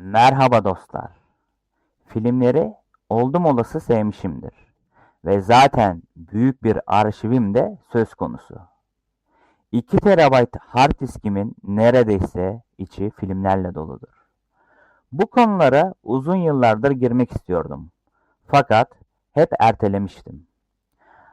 Merhaba dostlar. Filmleri oldum olası sevmişimdir. Ve zaten büyük bir arşivim de söz konusu. 2 terabayt hard diskimin neredeyse içi filmlerle doludur. Bu konulara uzun yıllardır girmek istiyordum. Fakat hep ertelemiştim.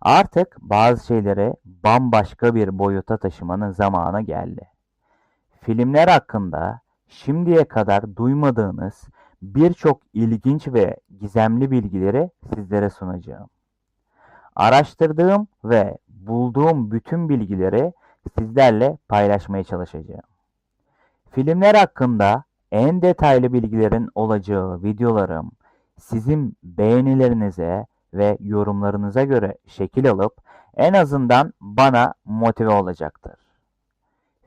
Artık bazı şeyleri bambaşka bir boyuta taşımanın zamanı geldi. Filmler hakkında şimdiye kadar duymadığınız birçok ilginç ve gizemli bilgileri sizlere sunacağım. Araştırdığım ve bulduğum bütün bilgileri sizlerle paylaşmaya çalışacağım. Filmler hakkında en detaylı bilgilerin olacağı videolarım sizin beğenilerinize ve yorumlarınıza göre şekil alıp en azından bana motive olacaktır.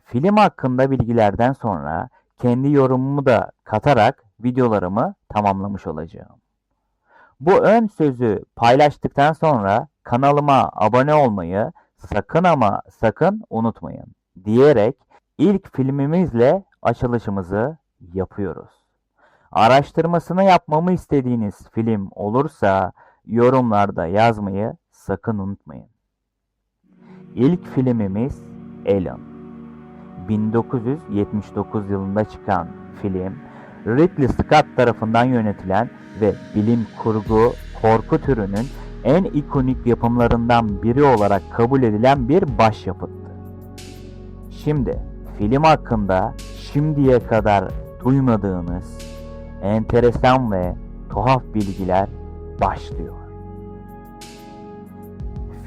Film hakkında bilgilerden sonra kendi yorumumu da katarak videolarımı tamamlamış olacağım. Bu ön sözü paylaştıktan sonra kanalıma abone olmayı sakın ama sakın unutmayın diyerek ilk filmimizle açılışımızı yapıyoruz. Araştırmasını yapmamı istediğiniz film olursa yorumlarda yazmayı sakın unutmayın. İlk filmimiz Alien. 1979 yılında çıkan film, Ridley Scott tarafından yönetilen ve bilim kurgu korku türünün en ikonik yapımlarından biri olarak kabul edilen bir başyapıttı. Şimdi film hakkında şimdiye kadar duymadığınız enteresan ve tuhaf bilgiler başlıyor.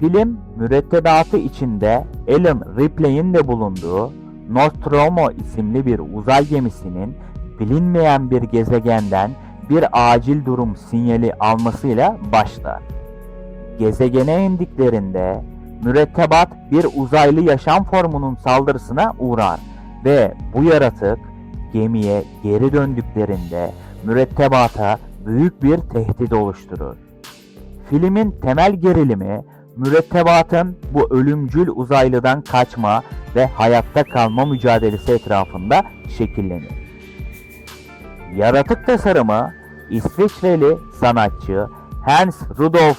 Film mürettebatı içinde Alan Ripley'in de bulunduğu Nostromo isimli bir uzay gemisinin bilinmeyen bir gezegenden bir acil durum sinyali almasıyla başlar. Gezegene indiklerinde mürettebat bir uzaylı yaşam formunun saldırısına uğrar ve bu yaratık gemiye geri döndüklerinde mürettebata büyük bir tehdit oluşturur. Filmin temel gerilimi mürettebatın bu ölümcül uzaylıdan kaçma ve hayatta kalma mücadelesi etrafında şekillenir. Yaratık tasarımı İsviçreli sanatçı Hans Rudolf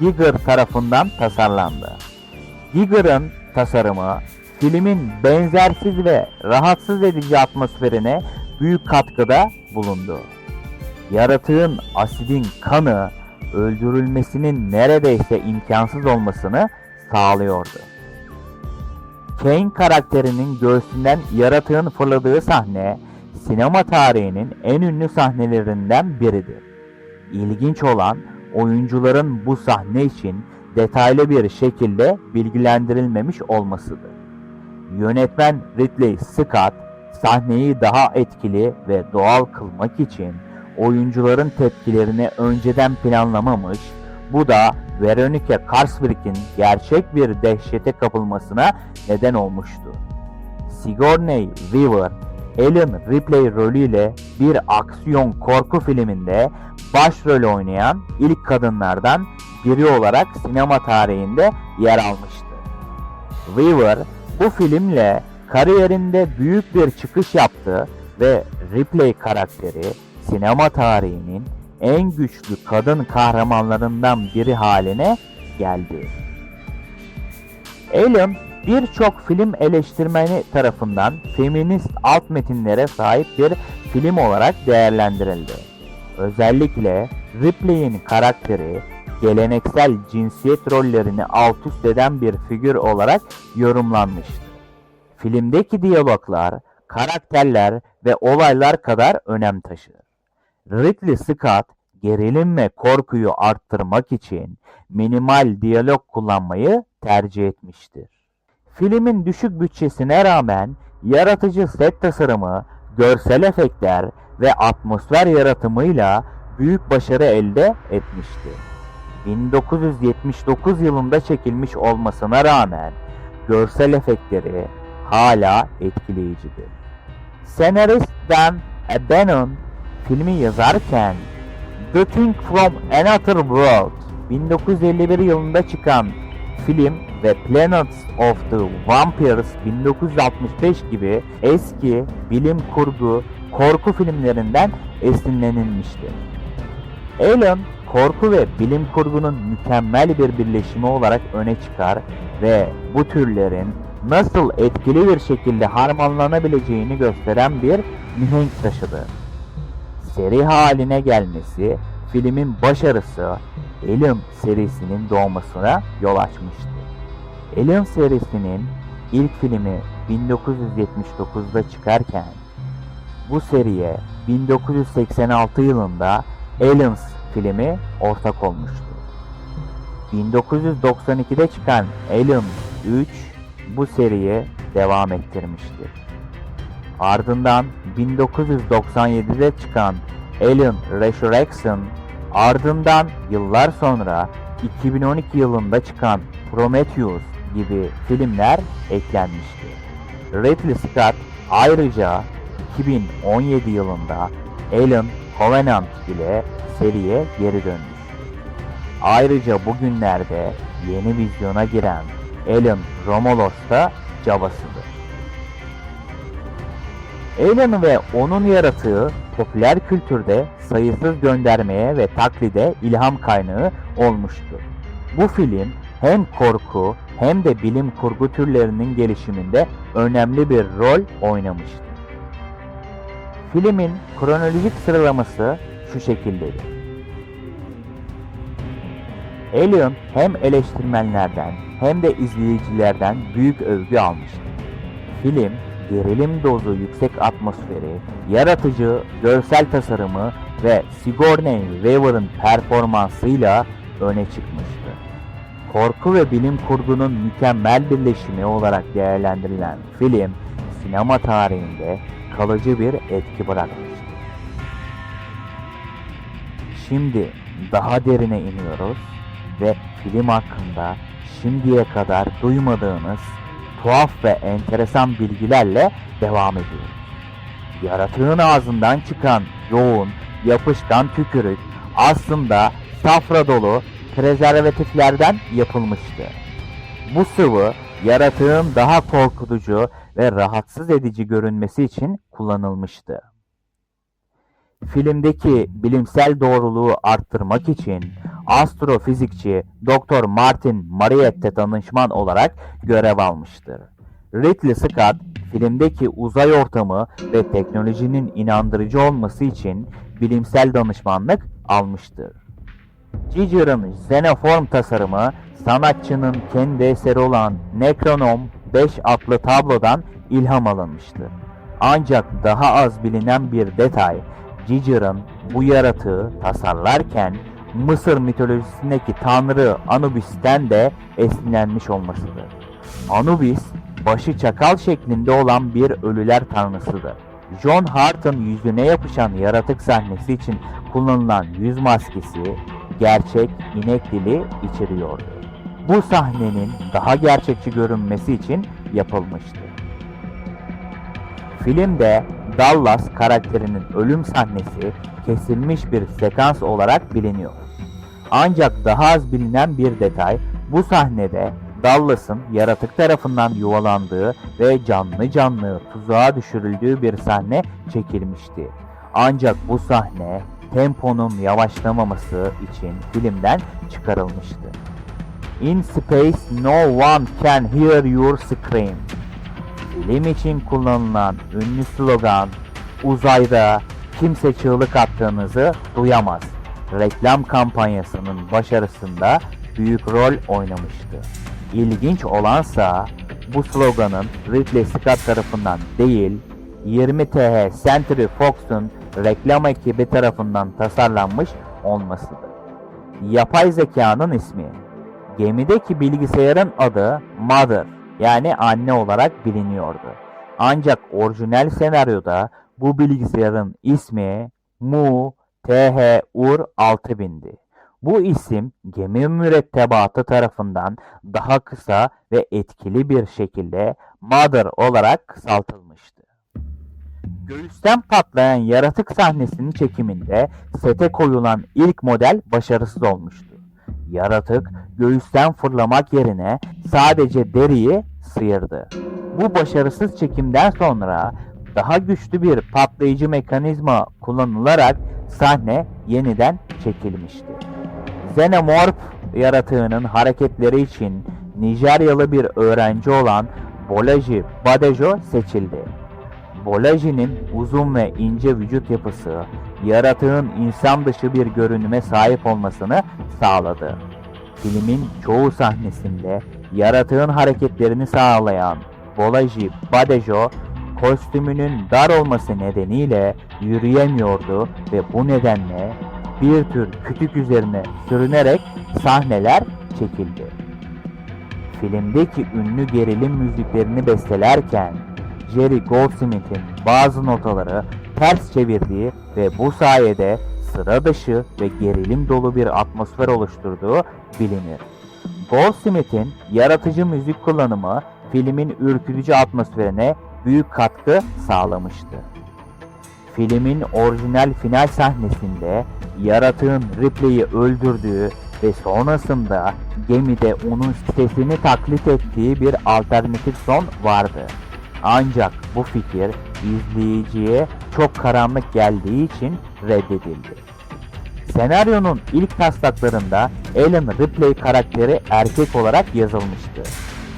Giger tarafından tasarlandı. Giger'ın tasarımı filmin benzersiz ve rahatsız edici atmosferine büyük katkıda bulundu. Yaratığın asidin kanı öldürülmesinin neredeyse imkansız olmasını sağlıyordu. Kane karakterinin göğsünden yaratığın fırladığı sahne sinema tarihinin en ünlü sahnelerinden biridir. İlginç olan oyuncuların bu sahne için detaylı bir şekilde bilgilendirilmemiş olmasıdır. Yönetmen Ridley Scott sahneyi daha etkili ve doğal kılmak için oyuncuların tepkilerini önceden planlamamış, bu da Veronica Karlsberg'in gerçek bir dehşete kapılmasına neden olmuştu. Sigourney Weaver, Ellen Ripley rolüyle bir aksiyon korku filminde başrol oynayan ilk kadınlardan biri olarak sinema tarihinde yer almıştı. Weaver bu filmle kariyerinde büyük bir çıkış yaptı ve Ripley karakteri sinema tarihinin en güçlü kadın kahramanlarından biri haline geldi. Alien birçok film eleştirmeni tarafından feminist alt metinlere sahip bir film olarak değerlendirildi. Özellikle Ripley'in karakteri geleneksel cinsiyet rollerini alt üst eden bir figür olarak yorumlanmıştı. Filmdeki diyaloglar, karakterler ve olaylar kadar önem taşır. Ridley Scott gerilim ve korkuyu arttırmak için minimal diyalog kullanmayı tercih etmiştir. Filmin düşük bütçesine rağmen yaratıcı set tasarımı, görsel efektler ve atmosfer yaratımıyla büyük başarı elde etmişti. 1979 yılında çekilmiş olmasına rağmen görsel efektleri hala etkileyicidir. Senarist Dan Bannon filmi yazarken The Thing from Another World 1951 yılında çıkan film ve Planets of the Vampires 1965 gibi eski bilim kurgu korku filmlerinden esinlenilmiştir. Alien, korku ve bilim kurgunun mükemmel bir birleşimi olarak öne çıkar ve bu türlerin nasıl etkili bir şekilde harmanlanabileceğini gösteren bir mihenk taşıdır. Seri haline gelmesi, filmin başarısı Alien serisinin doğmasına yol açmıştır. Alien serisinin ilk filmi 1979'da çıkarken bu seriye 1986 yılında Aliens filmi ortak olmuştu. 1992'de çıkan Alien 3 bu seriyi devam ettirmiştir. Ardından 1997'de çıkan Alien Resurrection, ardından yıllar sonra 2012 yılında çıkan Prometheus gibi filmler eklenmiştir. Ridley Scott ayrıca 2017 yılında Alien Covenant ile seriye geri dönmüş. Ayrıca bugünlerde yeni vizyona giren Alien Romulus da cabasıdır. Alien ve onun yaratığı popüler kültürde sayısız göndermeye ve taklide ilham kaynağı olmuştur. Bu film hem korku hem de bilim kurgu türlerinin gelişiminde önemli bir rol oynamıştır. Filmin kronolojik sıralaması şu şekildedir. Alien hem eleştirmenlerden hem de izleyicilerden büyük övgü almıştır. Film, gerilim dozu yüksek atmosferi, yaratıcı görsel tasarımı ve Sigourney Weaver'ın performansıyla öne çıkmıştır. Korku ve bilim kurgunun mükemmel birleşimi olarak değerlendirilen film, sinema tarihinde kalıcı bir etki bırakmıştır. Şimdi daha derine iniyoruz ve film hakkında şimdiye kadar duymadığınız tuhaf ve enteresan bilgilerle devam ediyoruz. Yaratığın ağzından çıkan yoğun, yapışkan tükürük aslında safra dolu prezervatiflerden yapılmıştı. Bu sıvı yaratığın daha korkutucu ve rahatsız edici görünmesi için kullanılmıştı. Filmdeki bilimsel doğruluğu arttırmak için astrofizikçi Dr. Martin Mariette danışman olarak görev almıştır. Ridley Scott filmdeki uzay ortamı ve teknolojinin inandırıcı olması için bilimsel danışmanlık almıştır. Giger'ın Xenoform tasarımı sanatçının kendi eseri olan Necronom 5 adlı tablodan ilham alınmıştır. Ancak daha az bilinen bir detay, Giger'ın bu yaratığı tasarlarken Mısır mitolojisindeki tanrı Anubis'ten de esinlenmiş olmasıdır. Anubis, başı çakal şeklinde olan bir ölüler tanrısıdır. John Hart'ın yüzüne yapışan yaratık sahnesi için kullanılan yüz maskesi gerçek inek dili içeriyordu. Bu sahnenin daha gerçekçi görünmesi için yapılmıştı. Filmde Dallas karakterinin ölüm sahnesi kesilmiş bir sekans olarak biliniyor. Ancak daha az bilinen bir detay bu sahnede Dallas'ın yaratık tarafından yuvalandığı ve canlı canlı tuzağa düşürüldüğü bir sahne çekilmişti. Ancak bu sahne temponun yavaşlamaması için filmden çıkarılmıştı. In space no one can hear your scream. Film için kullanılan ünlü slogan uzayda kimse çığlık attığınızı duyamaz. Reklam kampanyasının başarısında büyük rol oynamıştı. İlginç olansa bu sloganın Ridley Scott tarafından değil 20TH Century Fox'un reklam ekibi tarafından tasarlanmış olmasıdır. Yapay zekanın ismi Gemideki bilgisayarın adı Mother yani anne olarak biliniyordu. Ancak orijinal senaryoda bu bilgisayarın ismi Mu TH-UR 6000'di. Bu isim gemi mürettebatı tarafından daha kısa ve etkili bir şekilde Mother olarak kısaltılmıştı. Göğüsten patlayan yaratık sahnesinin çekiminde sete koyulan ilk model başarısız olmuştu. Yaratık göğüsten fırlamak yerine sadece deriyi sıyırdı. Bu başarısız çekimden sonra daha güçlü bir patlayıcı mekanizma kullanılarak sahne yeniden çekilmişti. Xenomorph yaratığının hareketleri için Nijeryalı bir öğrenci olan Bolaji Badejo seçildi. Bolaji'nin uzun ve ince vücut yapısı, yaratığın insan dışı bir görünüme sahip olmasını sağladı. Filmin çoğu sahnesinde yaratığın hareketlerini sağlayan Bolaji Badejo, kostümünün dar olması nedeniyle yürüyemiyordu ve bu nedenle bir tür kütük üzerine sürünerek sahneler çekildi. Filmdeki ünlü gerilim müziklerini bestelerken Jerry Goldsmith'in bazı notaları ters çevirdiği ve bu sayede sıra dışı ve gerilim dolu bir atmosfer oluşturduğu bilinir. Goldsmith'in yaratıcı müzik kullanımı filmin ürkütücü atmosferine büyük katkı sağlamıştı. Filmin orijinal final sahnesinde yaratığın Ripley'i öldürdüğü ve sonrasında gemide onun sesini taklit ettiği bir alternatif son vardı. Ancak bu fikir izleyiciye çok karanlık geldiği için reddedildi. Senaryonun ilk taslaklarında Ellen Ripley karakteri erkek olarak yazılmıştı.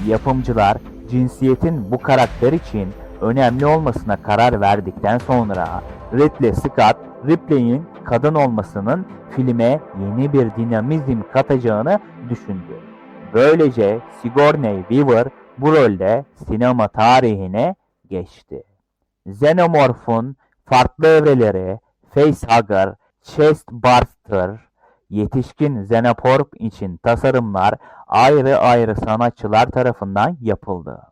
Yapımcılar cinsiyetin bu karakter için önemli olmasına karar verdikten sonra Ridley Scott, Ripley'in kadın olmasının filme yeni bir dinamizm katacağını düşündü. Böylece Sigourney Weaver bu rolde sinema tarihine geçti. Xenomorph'un farklı evreleri, facehugger, chestburster, yetişkin Xenomorph için tasarımlar ayrı ayrı sanatçılar tarafından yapıldı.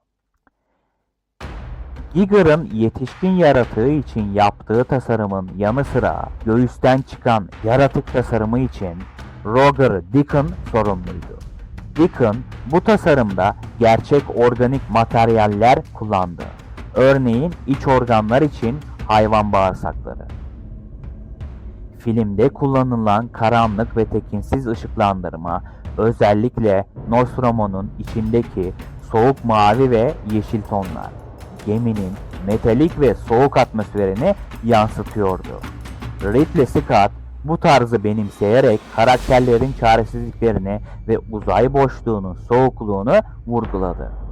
Giger'ın yetişkin yaratığı için yaptığı tasarımın yanı sıra göğüsten çıkan yaratık tasarımı için Roger Deacon sorumluydu. Deacon bu tasarımda gerçek organik materyaller kullandı. Örneğin iç organlar için hayvan bağırsakları. Filmde kullanılan karanlık ve tekinsiz ışıklandırma özellikle Nostromo'nun içindeki soğuk mavi ve yeşil tonlar geminin metalik ve soğuk atmosferini yansıtıyordu. Ridley Scott bu tarzı benimseyerek karakterlerin çaresizliklerini ve uzay boşluğunun soğukluğunu vurguladı.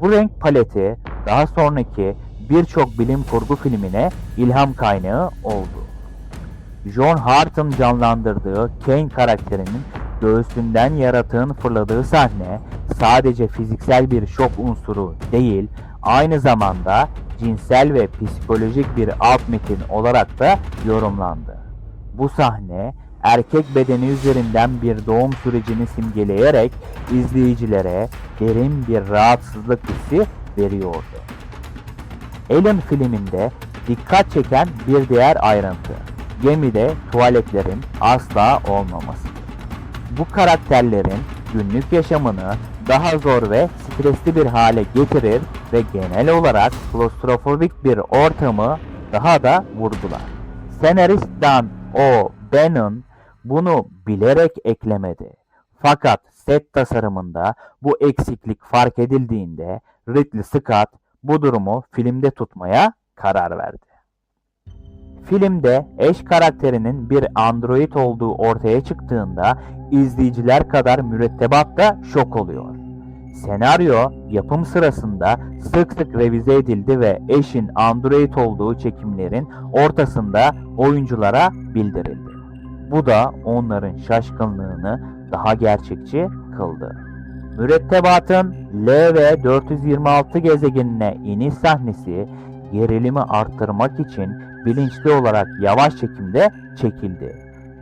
Bu renk paleti daha sonraki birçok bilim kurgu filmine ilham kaynağı oldu. John Hart'ın canlandırdığı Kane karakterinin göğsünden yaratığın fırladığı sahne sadece fiziksel bir şok unsuru değil, aynı zamanda cinsel ve psikolojik bir alt metin olarak da yorumlandı. Bu sahne erkek bedeni üzerinden bir doğum sürecini simgeleyerek izleyicilere derin bir rahatsızlık hissi veriyordu. Alien filminde dikkat çeken bir diğer ayrıntı, gemide tuvaletlerin asla olmamasıdır. Bu karakterlerin günlük yaşamını daha zor ve stresli bir hale getirir ve genel olarak klostrofobik bir ortamı daha da vurgular. Senarist Dan O'Bannon bunu bilerek eklemedi. Fakat set tasarımında bu eksiklik fark edildiğinde Ridley Scott bu durumu filmde tutmaya karar verdi. Filmde eş karakterinin bir android olduğu ortaya çıktığında izleyiciler kadar mürettebat da şok oluyor. Senaryo yapım sırasında sık sık revize edildi ve eşin android olduğu çekimlerin ortasında oyunculara bildirildi. Bu da onların şaşkınlığını daha gerçekçi kıldı. Mürettebatın LV-426 gezegenine iniş sahnesi gerilimi arttırmak için bilinçli olarak yavaş çekimde çekildi.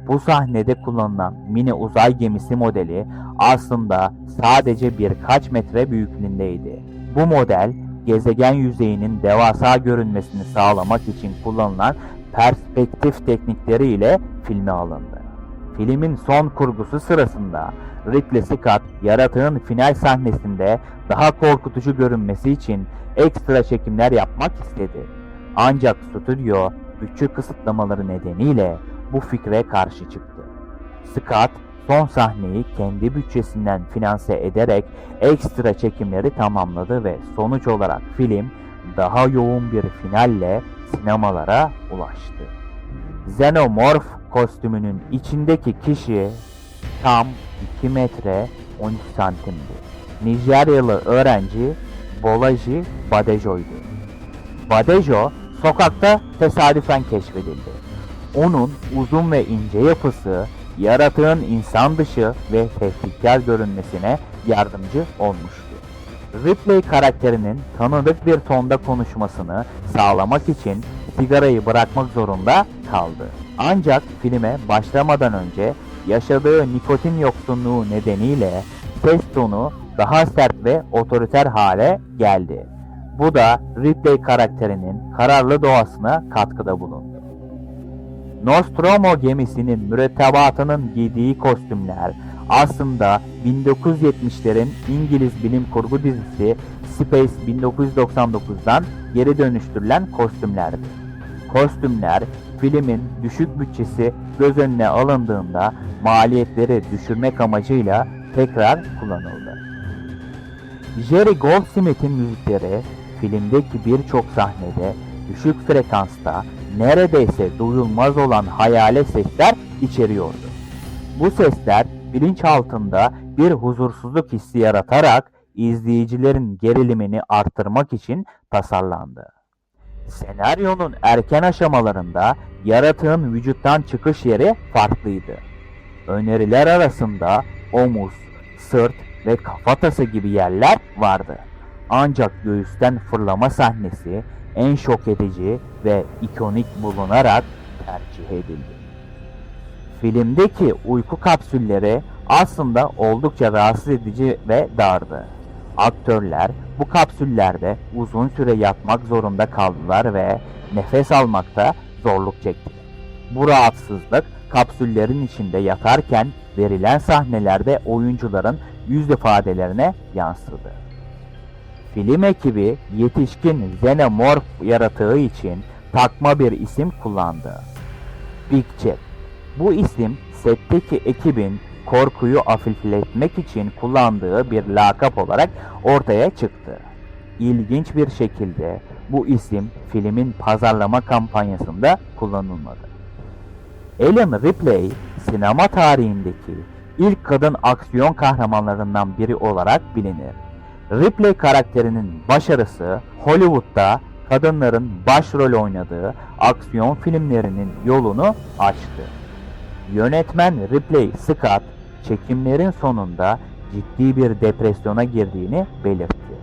Bu sahnede kullanılan mini uzay gemisi modeli aslında sadece birkaç metre büyüklüğündeydi. Bu model gezegen yüzeyinin devasa görünmesini sağlamak için kullanılan perspektif teknikleri ile filme alındı. Filmin son kurgusu sırasında Ridley Scott yaratığın final sahnesinde daha korkutucu görünmesi için ekstra çekimler yapmak istedi. Ancak stüdyo bütçe kısıtlamaları nedeniyle bu fikre karşı çıktı. Scott son sahneyi kendi bütçesinden finanse ederek ekstra çekimleri tamamladı ve sonuç olarak film daha yoğun bir finalle sinemalara ulaştı. Xenomorph kostümünün içindeki kişi tam 2 metre 13 santimdi. Nijeryalı öğrenci Bolaji Badejo'ydu. Badejo sokakta tesadüfen keşfedildi. Onun uzun ve ince yapısı yaratığın insan dışı ve tehditkar görünmesine yardımcı olmuştu. Ripley karakterinin tanıdık bir tonda konuşmasını sağlamak için sigarayı bırakmak zorunda kaldı. Ancak filme başlamadan önce yaşadığı nikotin yoksunluğu nedeniyle ses tonu daha sert ve otoriter hale geldi. Bu da Ripley karakterinin kararlı doğasına katkıda bulundu. Nostromo gemisinin mürettebatının giydiği kostümler aslında 1970'lerin İngiliz bilim kurgu dizisi Space 1999'dan geri dönüştürülen kostümlerdi. Kostümler filmin düşük bütçesi göz önüne alındığında maliyetleri düşürmek amacıyla tekrar kullanıldı. Jerry Goldsmith'in müzikleri filmdeki birçok sahnede düşük frekansta neredeyse duyulmaz olan hayalet sesler içeriyordu. Bu sesler bilinçaltında bir huzursuzluk hissi yaratarak izleyicilerin gerilimini artırmak için tasarlandı. Senaryonun erken aşamalarında yaratığın vücuttan çıkış yeri farklıydı. Öneriler arasında omuz, sırt ve kafatası gibi yerler vardı. Ancak göğüsten fırlama sahnesi en şok edici ve ikonik bulunarak tercih edildi. Filmdeki uyku kapsülleri aslında oldukça rahatsız edici ve dardı. Aktörler bu kapsüllerde uzun süre yatmak zorunda kaldılar ve nefes almakta zorluk çektiler. Bu rahatsızlık kapsüllerin içinde yatarken verilen sahnelerde oyuncuların yüz ifadelerine yansıdı. Film ekibi yetişkin xenomorf yaratığı için takma bir isim kullandı. Big Jet. Bu isim setteki ekibin korkuyu hafifletmek için kullandığı bir lakap olarak ortaya çıktı. İlginç bir şekilde bu isim filmin pazarlama kampanyasında kullanılmadı. Ellen Ripley, sinema tarihindeki ilk kadın aksiyon kahramanlarından biri olarak bilinir. Ripley karakterinin başarısı Hollywood'da kadınların başrol oynadığı aksiyon filmlerinin yolunu açtı. Yönetmen Ripley Scott çekimlerin sonunda ciddi bir depresyona girdiğini belirtti.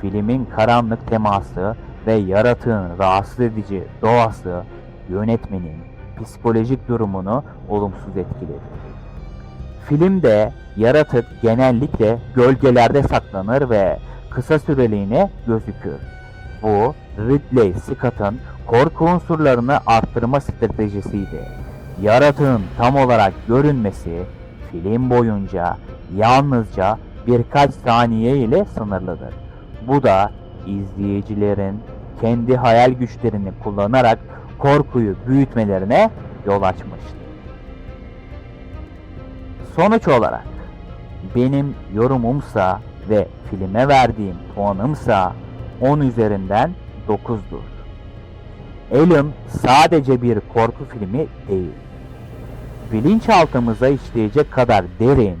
Filmin karanlık teması ve yaratığın rahatsız edici doğası yönetmenin psikolojik durumunu olumsuz etkiledi. Filmde yaratık genellikle gölgelerde saklanır ve kısa süreliğine gözükür. Bu Ridley Scott'ın korku unsurlarını arttırma stratejisiydi. Yaratığın tam olarak görünmesi film boyunca yalnızca birkaç saniye ile sınırlıdır. Bu da izleyicilerin kendi hayal güçlerini kullanarak korkuyu büyütmelerine yol açmıştır. Sonuç olarak benim yorumumsa ve filme verdiğim puanımsa 10 üzerinden 9'dur. Alien sadece bir korku filmi değil. Bilinçaltımıza işleyecek kadar derin,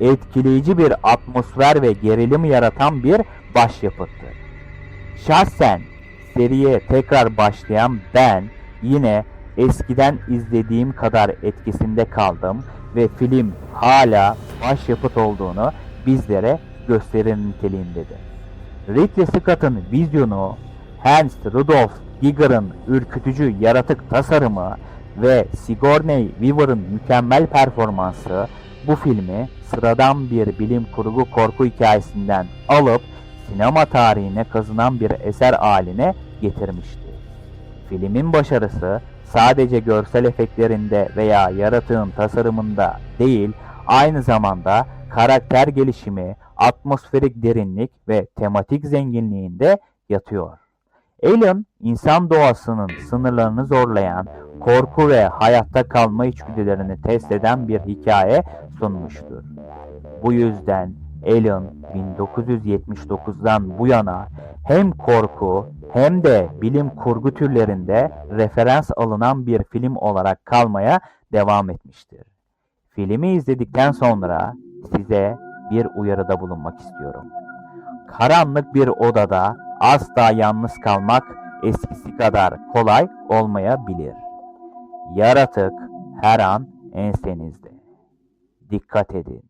etkileyici bir atmosfer ve gerilim yaratan bir başyapıttır. Şahsen seriye tekrar başlayan ben yine eskiden izlediğim kadar etkisinde kaldım ve film hala başyapıt olduğunu bizlere gösterir niteliğindedir. Ridley Scott'ın vizyonu, Hans Rudolph Giger'ın ürkütücü yaratık tasarımı ve Sigourney Weaver'ın mükemmel performansı bu filmi sıradan bir bilim kurgu korku hikayesinden alıp sinema tarihine kazınan bir eser haline getirmişti. Filmin başarısı sadece görsel efektlerinde veya yaratığın tasarımında değil, aynı zamanda karakter gelişimi, atmosferik derinlik ve tematik zenginliğinde yatıyor. Alien, insan doğasının sınırlarını zorlayan, korku ve hayatta kalma içgüdülerini test eden bir hikaye sunmuştur. Bu yüzden Alien 1979'dan bu yana hem korku hem de bilim kurgu türlerinde referans alınan bir film olarak kalmaya devam etmiştir. Filmi izledikten sonra size bir uyarıda bulunmak istiyorum. Karanlık bir odada asla yalnız kalmak eskisi kadar kolay olmayabilir. Yaratık her an ensenizde. Dikkat edin.